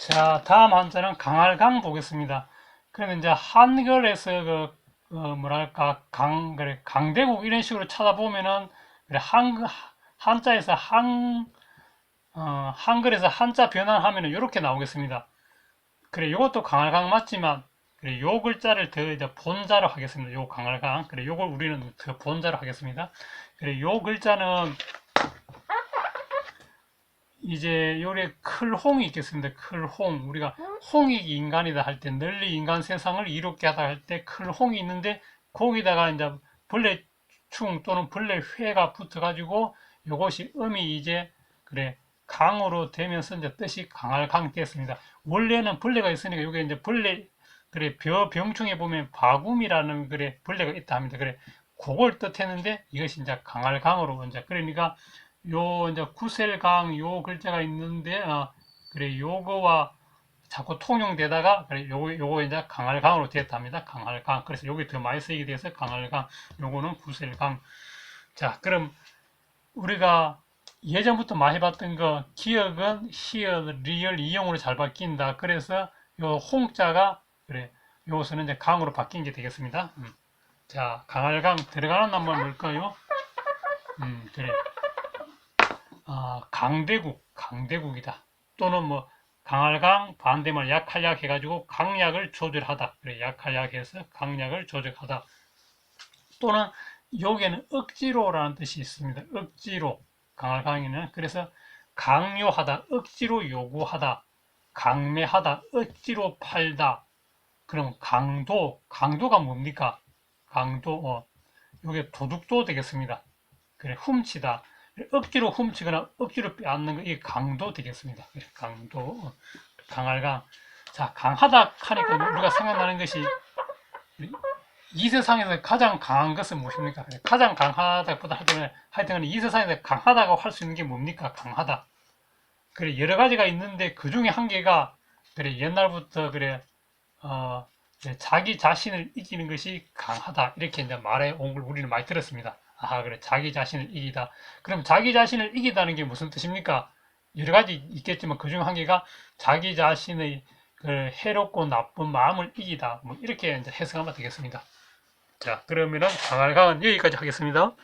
자, 다음 한자는 강할강 보겠습니다. 그러면 이제 한글에서 그, 어, 뭐랄까, 강, 그래, 강대국 이런 식으로 찾아보면은, 그래, 한, 한자에서 한, 어, 한글에서 한자 변환하면은 이렇게 나오겠습니다. 그래, 이것도 강할강 맞지만, 그래, 요 글자를 더 이제 본자로 하겠습니다. 요 강할강. 그래, 요걸 우리는 더 본자로 하겠습니다. 그래, 요 글자는 이제 요래 클홍이 있겠습니다. 클홍. 우리가 홍이 인간이다 할 때 널리 인간 세상을 이롭게 하다 할 때 클홍이 있는데 거기다가 이제 벌레충 또는 벌레회가 붙어가지고 요것이 음이 이제 그래 강으로 되면서 이제 뜻이 강할 강 됐습니다. 원래는 벌레가 있으니까 요게 이제 벌레 그래 벼 병충해 보면 바구미라는 그래 벌레가 있다 합니다. 그래 그걸 뜻했는데 이것이 이제 강할 강으로 이제 그러니까 요 이제 구셀강 요 글자가 있는데 어, 그래 요거와 자꾸 통용되다가 그래 요거 요거 이제 강할강으로 됐답니다. 강할강. 그래서 요게 더 많이 쓰이게 돼서 강할강. 요거는 구셀강. 자, 그럼 우리가 예전부터 많이 봤던 거 기억은 히읗, 리얼, 이용으로 잘 바뀐다. 그래서 요 홍자가 그래 요것은 이제 강으로 바뀐 게 되겠습니다. 음. 자, 강할강 들어가는 한번 볼까요? 음, 그래. 아, 강대국, 강대국이다. 또는 뭐 강할강 반대말 약할약 해가지고 강약을 조절하다. 그래 약할약 해서 강약을 조절하다. 또는 여기에는 억지로라는 뜻이 있습니다. 억지로 강할강에는 그래서 강요하다, 억지로 요구하다, 강매하다, 억지로 팔다. 그럼 강도, 강도가 뭡니까? 강도, 어, 요게 도둑도 되겠습니다. 그래 훔치다. 억지로 훔치거나 억지로 빼앗는 거 이게 강도 되겠습니다. 그래, 강도, 어, 강할강. 자, 강하다 하니까 우리가 생각나는 것이 이 세상에서 가장 강한 것은 무엇입니까? 그래, 가장 강하다보다 하여튼, 하여튼 이 세상에서 강하다고 할 수 있는 게 뭡니까? 강하다. 그래 여러 가지가 있는데 그 중에 한 개가 그래 옛날부터 그래 어 자기 자신을 이기는 것이 강하다 이렇게 이제 말해 온 걸 우리는 많이 들었습니다. 아 그래 자기 자신을 이기다. 그럼 자기 자신을 이기다는 게 무슨 뜻입니까? 여러 가지 있겠지만 그중 한 개가 자기 자신의 그 해롭고 나쁜 마음을 이기다. 뭐 이렇게 이제 해석하면 되겠습니다. 자 그러면은 강할강은 여기까지 하겠습니다.